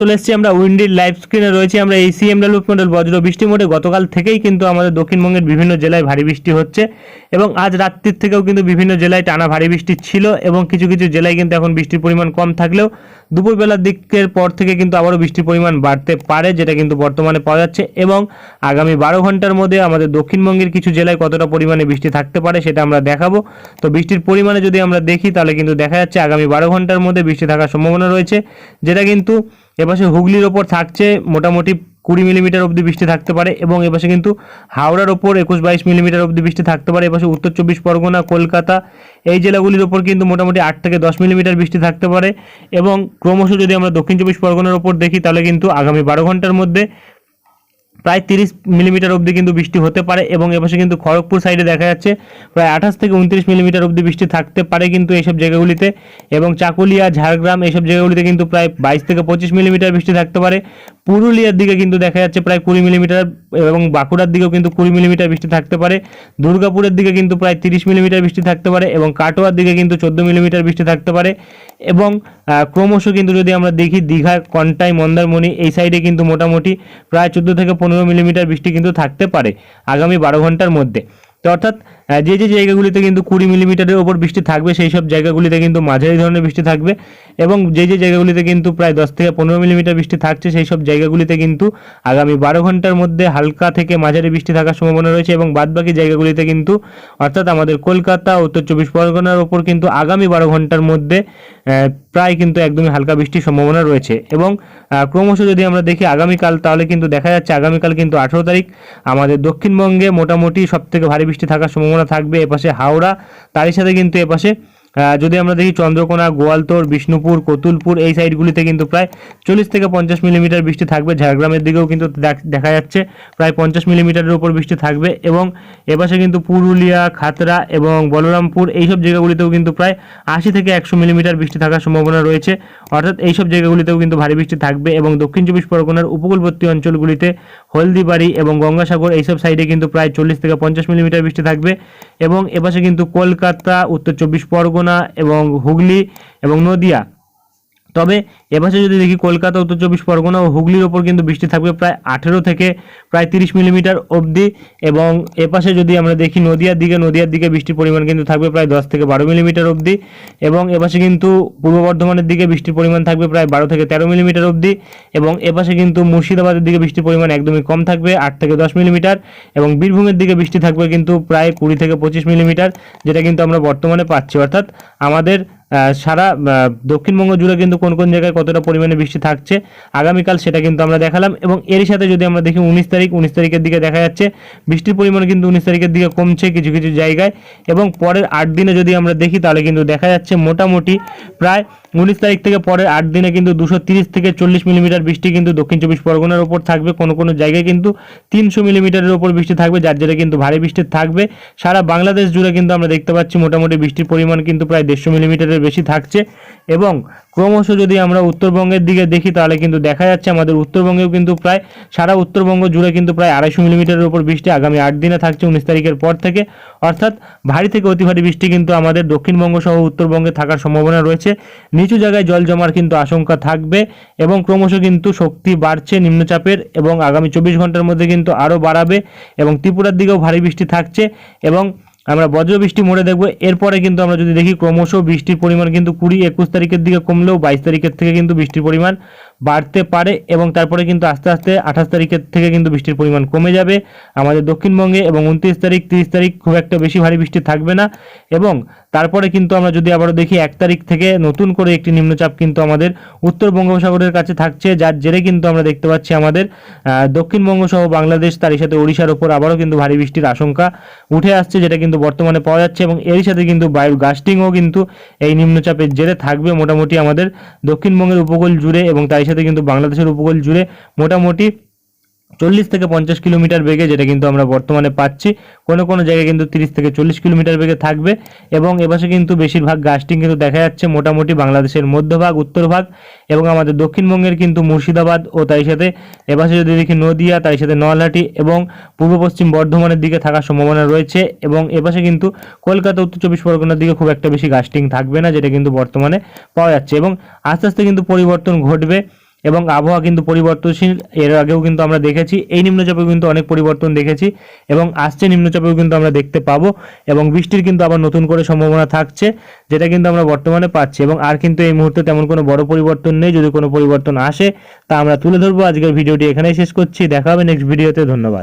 চলে এসেছি আমরা উইন্ডির লাইভ স্ক্রিনে, রয়েছে আমরা এই সিএমডাব্লিউ মডেল বজ্র বৃষ্টি মোটে গতকাল থেকেই কিন্তু আমাদের দক্ষিণবঙ্গের বিভিন্ন জেলায় ভারী বৃষ্টি হচ্ছে এবং আজ রাত্রির থেকেও কিন্তু বিভিন্ন জেলায় টানা ভারী বৃষ্টি ছিল এবং কিছু কিছু জেলায় কিন্তু এখন বৃষ্টির পরিমাণ কম থাকলেও দুপুরবেলার দিকের পর থেকে কিন্তু আবারও বৃষ্টির পরিমাণ বাড়তে পারে, যেটা কিন্তু বর্তমানে পাওয়া যাচ্ছে এবং আগামী বারো ঘণ্টার মধ্যে আমাদের দক্ষিণবঙ্গের কিছু জেলায় কতটা পরিমাণে বৃষ্টি থাকতে পারে সেটা আমরা দেখাবো। তো বৃষ্টির পরিমাণে যদি আমরা দেখি, তাহলে কিন্তু দেখা যাচ্ছে আগামী বারো ঘণ্টার মধ্যে বৃষ্টি থাকার সম্ভাবনা রয়েছে, যেটা কিন্তু এপাশে হুগলির ওপর থাকছে মোটামুটি কুড়ি মিলিমিটার অবধি বৃষ্টি থাকতে পারে এবং এপাশে কিন্তু হাওড়ার ওপর একুশ বাইশ মিলিমিটার অবধি বৃষ্টি থাকতে পারে। এপাশে উত্তর চব্বিশ পরগনা, কলকাতা এই জেলাগুলির ওপর কিন্তু মোটামুটি আট থেকে দশ মিলিমিটার বৃষ্টি থাকতে পারে এবং ক্রমশ যদি আমরা দক্ষিণ চব্বিশ পরগনার ওপর দেখি তাহলে কিন্তু আগামী বারো ঘণ্টার মধ্যে প্রায় তিরিশ মিলিমিটার অবধি কিন্তু বৃষ্টি হতে পারে এবং এপাশে কিন্তু খড়গপুর সাইডে দেখা যাচ্ছে প্রায় আঠাশ থেকে উনত্রিশ মিলিমিটার অবধি বৃষ্টি থাকতে পারে কিন্তু এইসব জায়গাগুলিতে এবং চাকুলিয়া, ঝাড়গ্রাম এইসব জায়গাগুলিতে কিন্তু প্রায় বাইশ থেকে পঁচিশ মিলিমিটার বৃষ্টি থাকতে পারে। পুরুলিয়ার দিকে কিন্তু দেখা যাচ্ছে প্রায় কুড়ি মিলিমিটার এবং বাঁকুড়ার দিকেও কিন্তু কুড়ি মিলিমিটার বৃষ্টি থাকতে পারে। দুর্গাপুরের দিকে কিন্তু প্রায় তিরিশ মিলিমিটার বৃষ্টি থাকতে পারে এবং কাটোয়ার দিকে কিন্তু চোদ্দ মিলিমিটার বৃষ্টি থাকতে পারে এবং ক্রমশ কিন্তু যদি আমরা দেখি দীঘা, কন্টাই, মন্দারমণি এই সাইডে কিন্তু মোটামুটি প্রায় চোদ্দ থেকে পনেরো মিলিমিটার বৃষ্টি কিন্তু থাকতে পারে আগামী বারো ঘণ্টার মধ্যে। তো অর্থাৎ যে যে জায়গাগুলিতে কিন্তু কুড়ি মিলিমিটারের ওপর বৃষ্টি থাকবে, সেই সব জায়গাগুলিতে কিন্তু মাঝারি ধরনের বৃষ্টি থাকবে এবং যে যে জায়গাগুলিতে কিন্তু প্রায় দশ থেকে পনেরো মিলিমিটার বৃষ্টি থাকছে, সেই সব জায়গাগুলিতে কিন্তু আগামী বারো ঘণ্টার মধ্যে হালকা থেকে মাঝারি বৃষ্টি থাকার সম্ভাবনা রয়েছে এবং বাদবাকি জায়গাগুলিতে কিন্তু, অর্থাৎ আমাদের কলকাতা, উত্তর চব্বিশ পরগনার ওপর কিন্তু আগামী বারো ঘণ্টার মধ্যে প্রায় কিন্তু একদমই হালকা বৃষ্টির সম্ভাবনা রয়েছে। এবং ক্রমশ যদি আমরা দেখি আগামীকাল, তাহলে কিন্তু দেখা যাচ্ছে আগামীকাল কিন্তু আঠেরো তারিখ আমাদের দক্ষিণবঙ্গে মোটামুটি সব থেকে ভারী বৃষ্টি থাকার সম্ভাবনা থাকবে। এপাশে হাওড়া, তারই সাথে কিন্তু এপাশে যদি আমরা দেখি চন্দ্রকোনা গোয়ালতোড় বিষ্ণুপুর, কতুলপুর, এই সাইডগুলিতে কিন্তু প্রায় চল্লিশ থেকে পঞ্চাশ মিলিমিটার বৃষ্টি থাকবে। ঝাড়গ্রামের দিকেও কিন্তু দেখা যাচ্ছে প্রায় পঞ্চাশ মিলিমিটারের উপর বৃষ্টি থাকবে এবং এপাশে কিন্তু পুরুলিয়া খাতরা এবং বলরামপুর এইসব জায়গাগুলিতেও কিন্তু প্রায় আশি থেকে একশো মিলিমিটার বৃষ্টি থাকার সম্ভাবনা রয়েছে। অর্থাৎ এইসব জায়গাগুলিতেও কিন্তু ভারী বৃষ্টি থাকবে এবং দক্ষিণ চব্বিশ পরগনার উপকূলবর্তী অঞ্চলগুলিতে হলদিবাড়ি এবং গঙ্গাসাগর এইসব সাইডে কিন্তু প্রায় চল্লিশ থেকে পঞ্চাশ মিলিমিটার বৃষ্টি থাকবে এবং এপাশে কিন্তু কলকাতা, উত্তর চব্বিশ পরগনা এবং হুগলি এবং নদিয়া। তবে এপাশে যদি দেখি কলকাতা, উত্তর চব্বিশ পরগনা ও হুগলির ওপর কিন্তু বৃষ্টি থাকবে প্রায় আঠেরো থেকে প্রায় তিরিশ মিলিমিটার অবধি এবং এপাশে যদি আমরা দেখি নদিয়ার দিকে নদিয়ার দিকে বৃষ্টির পরিমাণ কিন্তু থাকবে প্রায় দশ থেকে বারো মিলিমিটার অবধি এবং এপাশে কিন্তু পূর্ব বর্ধমানের দিকে বৃষ্টির পরিমাণ থাকবে প্রায় বারো থেকে তেরো মিলিমিটার অবধি এবং এপাশে কিন্তু মুর্শিদাবাদের দিকে বৃষ্টির পরিমাণ একদমই কম থাকবে আট থেকে দশ মিলিমিটার এবং বীরভূমের দিকে বৃষ্টি থাকবে কিন্তু প্রায় কুড়ি থেকে পঁচিশ মিলিমিটার যেটা কিন্তু আমরা বর্তমানে পাচ্ছি। অর্থাৎ আমাদের সারা দক্ষিণবঙ্গ জুড়ে কিন্তু কোন কোন জায়গায় কতটা পরিমাণে বৃষ্টি থাকছে, আগামীকাল সেটা কিন্তু আমরা দেখালাম। এবং এরই সাথে যদি আমরা দেখি উনিশ তারিখ, উনিশ তারিখের দিকে দেখা যাচ্ছে, বৃষ্টির পরিমাণ কিন্তু উনিশ তারিখের দিকে কমছে কিছু কিছু জায়গায়। এবং পরের আট দিনে যদি আমরা দেখি, তাহলে কিন্তু দেখা যাচ্ছে মোটামুটি প্রায় উনিশ তারিখ থেকে পরের আট দিনে কিন্তু দুশো তিরিশ থেকে চল্লিশ মিলিমিটার বৃষ্টি কিন্তু দক্ষিণ চব্বিশ পরগনার ওপর থাকবে। কোনো কোনো জায়গায় কিন্তু তিনশো মিলিমিটারের ওপর বৃষ্টি থাকবে, যার জেরে কিন্তু ভারী বৃষ্টি থাকবে। সারা বাংলাদেশ জুড়ে কিন্তু আমরা দেখতে পাচ্ছি মোটামুটি বৃষ্টির পরিমাণ কিন্তু প্রায় দেড়শো মিলিমিটারের বেশি থাকছে। এবং ক্রমশ যদি আমরা উত্তরবঙ্গের দিকে দেখি, তাহলে কিন্তু দেখা যাচ্ছে আমাদের উত্তরবঙ্গেও কিন্তু প্রায় সারা উত্তরবঙ্গ জুড়ে কিন্তু প্রায় আড়াইশো মিলিমিটারের উপর বৃষ্টি আগামী আট দিনে থাকছে, উনিশ তারিখের পর থেকে। অর্থাৎ ভারী থেকে অতি ভারী বৃষ্টি কিন্তু আমাদের দক্ষিণবঙ্গ সহ উত্তরবঙ্গে থাকার সম্ভাবনা রয়েছে। নিচু জায়গায় জল জমার কিন্তু আশঙ্কা থাকবে এবং ক্রমশ কিন্তু শক্তি বাড়ছে নিম্নচাপের এবং আগামী চব্বিশ ঘণ্টার মধ্যে কিন্তু আরও বাড়াবে এবং ত্রিপুরার দিকেও ভারী বৃষ্টি থাকছে এবং আমরা বজ্র বৃষ্টি মোড়ে দেখব। এরপরে কিন্তু আমরা যদি দেখি ক্রমশ বৃষ্টির পরিমাণ কিন্তু কুড়ি, একুশ তারিখের দিকে কমলেও বাইশ তারিখের থেকে কিন্তু বৃষ্টির পরিমাণ বাড়তে পারে এবং তারপরে কিন্তু আস্তে আস্তে আঠাশ তারিখের থেকে কিন্তু বৃষ্টির পরিমাণ কমে যাবে। আমাদের দক্ষিণবঙ্গে এবং উনত্রিশ তারিখ, তিরিশ তারিখ খুব একটা বেশি ভারী বৃষ্টি থাকবে না এবং তারপরে কিন্তু আমরা যদি আবারও দেখি এক তারিখ থেকে নতুন করে একটি নিম্নচাপ কিন্তু আমাদের উত্তর বঙ্গোপসাগরের কাছে থাকছে, যার জেরে কিন্তু আমরা দেখতে পাচ্ছি আমাদের দক্ষিণবঙ্গ সহ বাংলাদেশ, তারই সাথে ওড়িশার ওপর আবারও কিন্তু ভারী বৃষ্টির আশঙ্কা উঠে আসছে যেটা কিন্তু বর্তমানে পাওয়া যাচ্ছে এবং এরই সাথে কিন্তু বায়ুর গাস্টিংও কিন্তু এই নিম্নচাপের জেরে থাকবে মোটামুটি আমাদের দক্ষিণবঙ্গের উপকূল জুড়ে এবং তারই সাথে কিন্তু বাংলাদেশের উপকূল জুড়ে মোটামুটি চল্লিশ থেকে পঞ্চাশ কিলোমিটার বেগে, যেটা কিন্তু আমরা বর্তমানে পাচ্ছি, কোনো কোনো জায়গায় কিন্তু তিরিশ থেকে চল্লিশ কিলোমিটার বেগে থাকবে। এবং এপাশে কিন্তু বেশিরভাগ গাছটিং কিন্তু দেখা যাচ্ছে মোটামুটি বাংলাদেশের মধ্যভাগ, উত্তরভাগ, এবং আমাদের দক্ষিণবঙ্গের কিন্তু মুর্শিদাবাদ ও তাই সাথে এপাশে যদি দেখি নদিয়া তাই সাথে নলহাটি এবং পূর্ব পশ্চিম বর্ধমানের দিকে থাকার সম্ভাবনা রয়েছে। এবং এপাশে কিন্তু কলকাতা, উত্তর চব্বিশ পরগনার দিকে খুব একটা বেশি গাছটিং থাকবে না, যেটা কিন্তু বর্তমানে পাওয়া যাচ্ছে। এবং আস্তে আস্তে কিন্তু পরিবর্তন ঘটবে। এবং আবহাওয়া কিন্তু পরিবর্তনশীল, এর আগেও কিন্তু আমরা দেখেছি, এই নিম্নচাপেও কিন্তু অনেক পরিবর্তন দেখেছি এবং আসছে নিম্নচাপেও কিন্তু আমরা দেখতে পাবো এবং বৃষ্টির কিন্তু আবার নতুন করে সম্ভাবনা থাকছে, যেটা কিন্তু আমরা বর্তমানে পাচ্ছি এবং আর কিন্তু এই মুহূর্তে তেমন কোনো বড় পরিবর্তন নেই, যদি কোনো পরিবর্তন আসে তা আমরা তুলে ধরবো। আজকের ভিডিওটি এখানেই শেষ করছি, দেখা হবে নেক্সট ভিডিওতে ধন্যবাদ।